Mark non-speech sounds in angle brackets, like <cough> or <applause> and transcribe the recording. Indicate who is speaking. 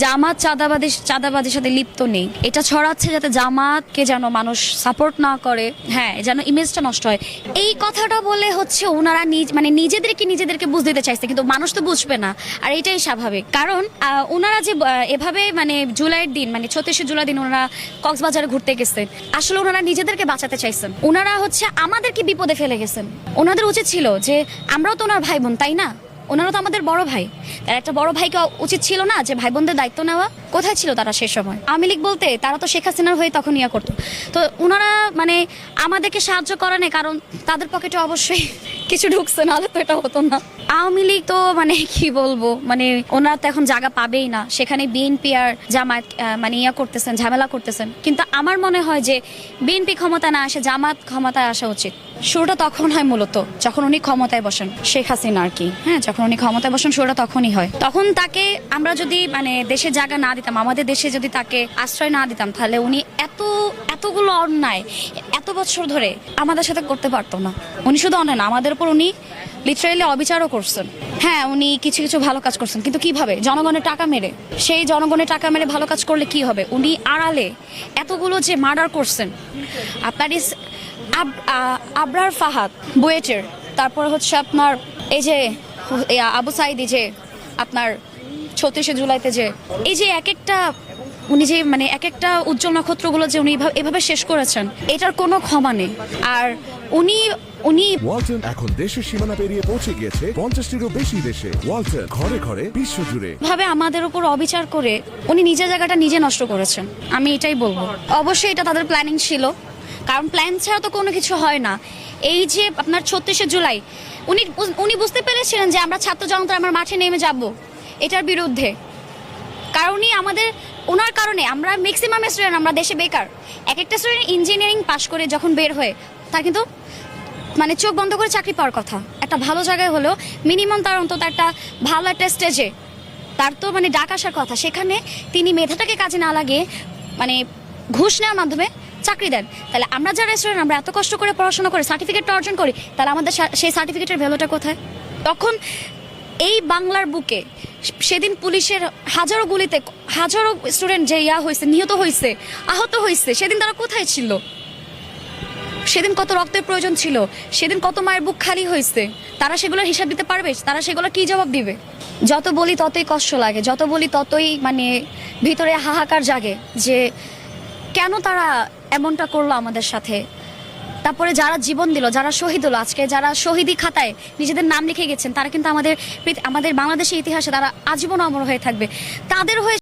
Speaker 1: জামাত চাঁদাবাদী চাঁদাবাদের সাথে লিপ্ত নেই। এটা ছড়াচ্ছে যাতে জামাতকে যেন মানুষ সাপোর্ট না করে। হ্যাঁ যেন ইমেজটা নষ্ট হয়। এই কথাটা বলে হচ্ছে ওনারা নিজ মানে নিজেদেরকে নিজেদেরকে বুঝ দিতে চাইছে, কিন্তু মানুষ তো বুঝবে না। আর এটাই স্বাভাবিক। কারণ ওনারা যে এভাবে মানে জুলাইয়ের দিন মানে ছত্রিশে জুলাই দিন ওনারা কক্সবাজারে ঘুরতে গেছেন। আসলে ওনারা নিজেদেরকে বাঁচাতে চাইছেন। ওনারা হচ্ছে আমাদেরকে বিপদে ফেলে গেছেন। ওনাদের উচিত ছিল যে, আমরাও তো ওনার ভাই বোন তাই না? ওনারা তো আমাদের বড় ভাই। তার একটা বড় ভাইকে উচিত ছিল না যে ভাই বোনদের দায়িত্ব নেওয়া। কোথায় ছিল তারা সে সময়? আওয়ামী লীগ বলতে তারা তো শেখ হাসিনার হয়ে তখন ইয়া করতো। তো ওনারা মানে আমাদেরকে সাহায্য করে নেই, কারণ তাদের পকেটে অবশ্যই কিছু ঢুকছে নাহলে তো এটা হতো না। আওয়ামী লীগ তো মানে <laughs> কি বলব মানে ওনারা তো এখন জায়গা পাবেই না। সেখানে বিএনপি আর আহ, মানে ইয়া করতেছেন ঝামেলা করতেছেন। কিন্তু আমার মনে হয় যে বিএনপি ক্ষমতা না আসে জামাত ক্ষমতায় আসা উচিত। শুরুটা তখন হয় মূলত যখন উনি ক্ষমতায় বসেন শেখ হাসিনা আর কি। হ্যাঁ যখন উনি ক্ষমতায় বসেন শুরুটা তখনই হয়। তখন তাকে আমরা যদি মানে দেশে জায়গা না দিতাম আমাদের দেশে যদি তাকে আশ্রয় না দিতাম তাহলে উনি এত এতগুলো অন্যায় এত বছর ধরে আমাদের সাথে করতে পারতো না। উনি শুধু অন্যায় না, আমাদের উপর উনি লিটারেলি অবিচারও করছেন। হ্যাঁ উনি কিছু কিছু ভালো কাজ করছেন, কিন্তু কীভাবে? জনগণের টাকা মেরে। সেই জনগণের টাকা মেরে ভালো কাজ করলে কি হবে? উনি আড়ালে এতগুলো যে মার্ডার করছেন আপনার ইস আব- আবরার ফাহাদ, বুয়েটের, তারপর হচ্ছে আপনার এই যে আবু সাইদি যে, আপনার ছত্রিশে জুলাইতে যে, এই যে এক একটা উনি যে মানে এক একটা উজ্জ্বল নক্ষত্রগুলো যে উনি এভাবে- শেষ করেছেন এটার কোনো ক্ষমা নেই। আর উনি উনি
Speaker 2: ওয়ালটন এখন দেশের সীমানা পেরিয়ে পৌঁছে গিয়েছে পঞ্চাশটিরও বেশি দেশে। ওয়ালটন ঘরে ঘরে বিশ্বজুড়ে।
Speaker 1: ভাবে আমাদের উপর অবিচার করে উনি নিজের জায়গাটা নিজে নষ্ট করেছেন। আমি এটাই বলব। অবশ্যই এটা তাদের প্ল্যানিং ছিল। কারণ প্ল্যান ছাড়া তো কোনো কিছু হয় না। এই যে আপনার ছত্রিশে জুলাই উনি উনি বুঝতে পেরেছিলেন যে আমরা ছাত্র জনতা আমরা মাঠে নেমে যাব এটার বিরুদ্ধে। কারণই আমাদের, ওনার কারণে আমরা ম্যাক্সিমাম স্টুডেন্ট আমরা দেশে বেকার। এক একটা স্টুডেন্ট ইঞ্জিনিয়ারিং পাশ করে যখন বের হয়ে তার কিন্তু মানে চোখ বন্ধ করে চাকরি পাওয়ার কথা। একটা ভালো জায়গায় হলো মিনিমাম তার অন্তত একটা ভালো একটা স্টেজে তার তো মানে ডাক আসার কথা। সেখানে তিনি মেধাটাকে কাজে না লাগিয়ে মানে ঘুষ নেওয়ার মাধ্যমে চাকরি দেন। তাহলে আমরা যারা স্টুডেন্ট আমরা এত কষ্ট করে পড়াশোনা করে সার্টিফিকেটটা অর্জন করি, তাহলে আমাদের সেই সার্টিফিকেটের ভ্যালুটা কোথায়? তখন এই বাংলার বুকে সেদিন পুলিশের হাজারো গুলিতে, হাজারো স্টুডেন্ট যে ইয়া হয়েছে নিহত হয়েছে আহত হয়েছে সেদিন তারা কোথায় ছিল? সেদিন কত রক্তের প্রয়োজন ছিল? সেদিন কত মায়ের বুক খালি হয়েছে তারা সেগুলোর হিসাব দিতে পারবে? তারা সেগুলো কি জবাব দিবে? যত বলি ততই কষ্ট লাগে, যত বলি ততই মানে ভিতরে হাহাকার জাগে যে কেন তারা এমনটা করল আমাদের সাথে? তারপরে যারা জীবন দিল, যারা শহীদ হলো, আজকে যারা শহীদি খাতায় নিজেদের নাম লিখে গেছেন, তারা কিন্তু আমাদের আমাদের বাংলাদেশের ইতিহাসে তারা আজীবন অমর হয়ে থাকবে। তাদের হয়ে